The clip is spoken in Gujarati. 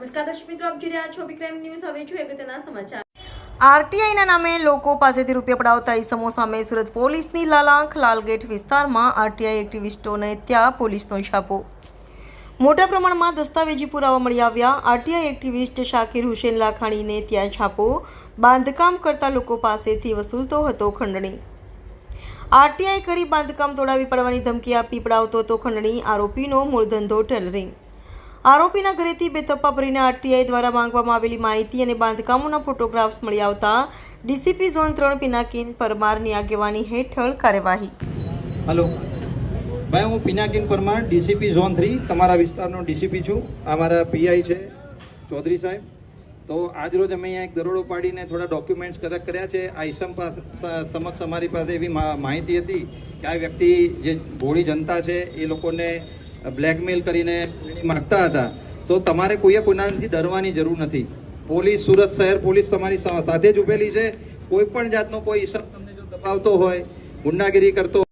નમસ્કાર દર્શક મિત્રો, આપ જોઈ રહ્યા છો વિક્રમ ન્યૂઝ. હવે જોઈએ અગત્યના સમાચાર. આરટીઆઈના નામે લોકો પાસેથી રૂપિયા પડાવતા ઇસમો સામે સુરત પોલીસની લાલાંખ લાલગેટ વિસ્તારમાં આરટીઆઈ એક્ટિવિસ્ટોને ત્યાં પોલીસનો છાપો. મોટા પ્રમાણમાં દસ્તાવેજી પુરાવા મળી આવ્યા. આરટીઆઈ એક્ટિવિસ્ટ શાકિર હુસેન લાખાણીને ત્યાં છાપો. બાંધકામ કરતા લોકો પાસેથી વસૂલતો હતો ખંડણી. આરટીઆઈ કરી બાંધકામ તોડાવી પડવાની ધમકી આપી પડાવતો હતો ખંડણી. આરોપીનો મૂળ ધંધો ટેલરિંગ. આરોપીના ઘરેથી બે તપ્પા ભરીને આરટીઆઈ દ્વારા માંગવામાં આવેલી માહિતી અને બાંધકામોના ફોટોગ્રાફ્સ મળી આવતા ડીસીપી ઝોન ત્રણ પિનાકીન પરમારની આગેવાની હેઠળ કાર્યવાહી. હલો. ભાઈ, હું Pinakin Parmar, DCP zone three. તમારા વિસ્તારનો ડીસીપી છું. અમારા પીઆઈ છે, ચૌધરી સાહેબ. તો આજરોજ અમે અહીંયા એક દરોડો પાડીને થોડા ડોક્યુમેન્ટ્સ કલેક્ટ કર્યા છે. આ ઈસમ સમક્ષ અમારી પાસે એવી માહિતી હતી કે આ વ્યક્તિ જે ભોળી જનતા છે, એ લોકોને બ્લેકમેલ કરીને માગતા હતા. તો તમારે કોઈએ કોઈનાથી ડરવાની જરૂર નથી. પોલીસ, સુરત શહેર પોલીસ તમારી સાથે જ ઉભેલી છે. કોઈ પણ જાતનો કોઈ ઈસમ તમને જો દબાવતો હોય, ગુંડાગીરી કરતો